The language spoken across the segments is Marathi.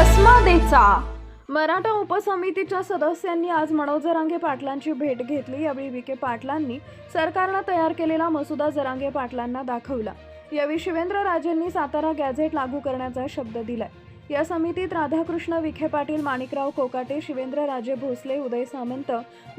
चर्चा मराठा उपसमितीच्या सदस्यांनी आज मनोज जरांगे पाटलांची भेट घेतली. यावेळी विखे पाटलांनी सरकारनं तयार केलेला मसुदा जरांगे पाटलांना दाखवला. यावेळी शिवेंद्र राजेंनी सातारा गॅझेट लागू करण्याचा शब्द दिलाय. या समितीत राधाकृष्ण विखे पाटील माणिकराव कोकाटे शिवेंद्र राजे भोसले उदय सामंत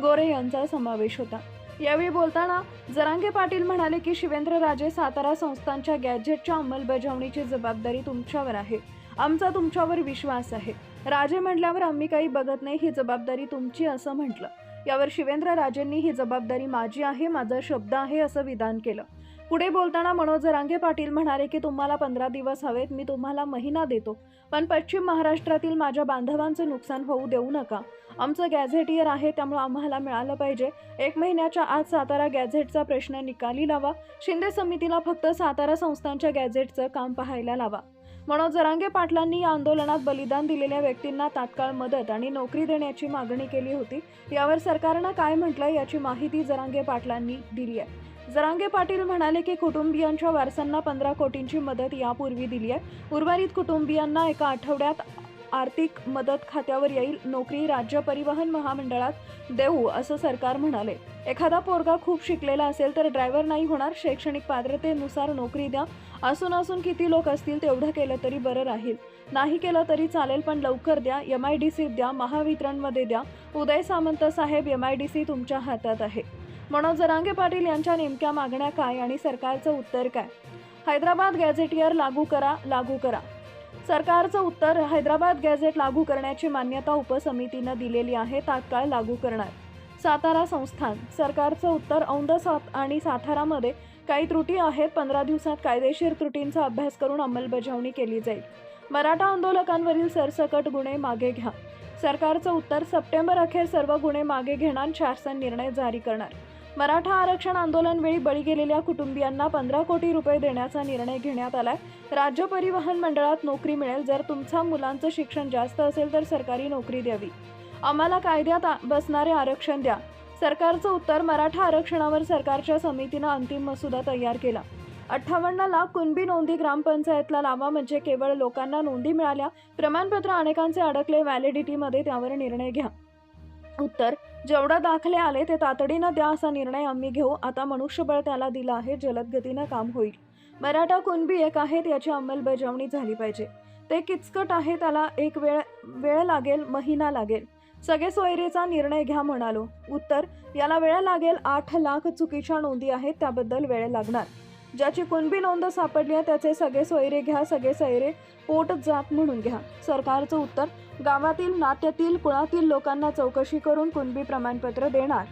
गोरे यांचा समावेश होता. यावेळी बोलताना जरांगे पाटील म्हणाले की शिवेंद्र राजे सातारा संस्थांच्या गॅजेटच्या अंमलबजावणीची जबाबदारी तुमच्यावर आहे. आमचा तुमच्यावर विश्वास आहे. राजे म्हटल्यावर आम्ही काही बघत नाही ही जबाबदारी तुमची असं म्हटलं. यावर शिवेंद्र राजेंनी ही जबाबदारी माझी आहे माझा शब्द आहे असं विधान केलं. पुढे बोलताना मनोज रांगे पाटील म्हणाले की तुम्हाला पंधरा दिवस हवेत मी तुम्हाला महिना देतो. पण पश्चिम महाराष्ट्रातील माझ्या बांधवांचं नुकसान होऊ देऊ नका. आमचं गॅझेटियर आहे त्यामुळे आम्हाला मिळालं पाहिजे. एक महिन्याच्या आत सातारा गॅझेटचा प्रश्न निकाली लावा. शिंदे समितीला फक्त सातारा संस्थांच्या गॅझेटचं काम पाहायला लावा. मनोज जरांगे पाटलांनी या आंदोलनात बलिदान दिलेल्या व्यक्तींना तात्काळ मदत आणि नोकरी देण्याची मागणी केली होती. यावर सरकारनं काय म्हटलं याची माहिती जरांगे पाटलांनी दिली आहे. जरांगे पाटील म्हणाले की कुटुंबियांच्या वारसांना पंधरा कोटींची मदत यापूर्वी दिली आहे. उर्वरित कुटुंबियांना एका आठवड्यात आर्थिक मदत खात्यावर येईल नोकरी राज्य परिवहन महामंडळात देऊ असं सरकार म्हणाले. एखादा पोरगा खूप शिकलेला असेल तर ड्रायव्हर नाही होणार शैक्षणिक पात्रतेनुसार नोकरी द्या. असून असून किती लोक असतील तेवढं केलं तरी बरं राहील. नाही केलं तरी चालेल पण लवकर द्या एम आय डी सीत द्या महावितरणमध्ये द्या. उदय सामंत साहेब एम आय डी सी तुमच्या हातात आहे. मनोज जरांगे पाटील यांच्या नेमक्या मागण्या काय आणि सरकारचं उत्तर काय? हैदराबाद गॅझेटियर लागू करा लागू करा. सरकारचं उत्तर हैदराबाद गॅझेट लागू करण्याची मान्यता उपसमितीनं दिलेली आहे तात्काळ लागू करणार. सातारा संस्थान सरकारचं उत्तर औंध सात आणि सातारामध्ये काही त्रुटी आहेत पंधरा दिवसात कायदेशीर त्रुटींचा अभ्यास करून अंमलबजावणी केली जाईल. मराठा आंदोलकांवरील सरसकट गुन्हे मागे घ्या. सरकारचं उत्तर सप्टेंबर अखेर सर्व गुन्हे मागे घेणार शासन निर्णय जारी करणार. मराठा आरक्षण आंदोलनवेळी बळी गेलेल्या कुटुंबियांना पंधरा कोटी रुपये देण्याचा निर्णय घेण्यात आलाय. राज्य परिवहन मंडळात नोकरी मिळेल. जर तुमच्या मुलांचं शिक्षण जास्त असेल तर सरकारी नोकरी द्यावी. आम्हाला कायद्यात बसणारे आरक्षण द्या. सरकारचं उत्तर मराठा आरक्षणावर सरकारच्या समितीनं अंतिम मसुदा तयार केला. अठ्ठावन्न लाख कुणबी नोंदी ग्रामपंचायतला लावा म्हणजे केवळ लोकांना नोंदी मिळाल्या. प्रमाणपत्र अनेकांचे अडकले. व्हॅलिडिटीमध्ये त्यावर निर्णय घ्या. उत्तर जेवढा दाखले आले ते तातडीनं द्या असा निर्णय आम्ही घेऊ. आता मनुष्यबळ त्याला दिलं आहे जलद गतीनं काम होईल. मराठा कुणबी एक आहेत याची अंमलबजावणी झाली पाहिजे. ते किचकट आहे त्याला एक वेळ वेळ लागेल महिना लागेल. सगळे सोयरीचा निर्णय घ्या म्हणालो. उत्तर याला वेळ लागेल आठ लाख चुकीच्या नोंदी आहेत त्याबद्दल वेळ लागणार. ज्याची कुणबी नोंद सापडली आहे त्याचे सगळे सोयरे घ्या सगळे सैरे पोट जात म्हणून घ्या. सरकारचं उत्तर गावातील नात्यातील कुळातील लोकांना चौकशी करून कुणबी प्रमाणपत्र देणार.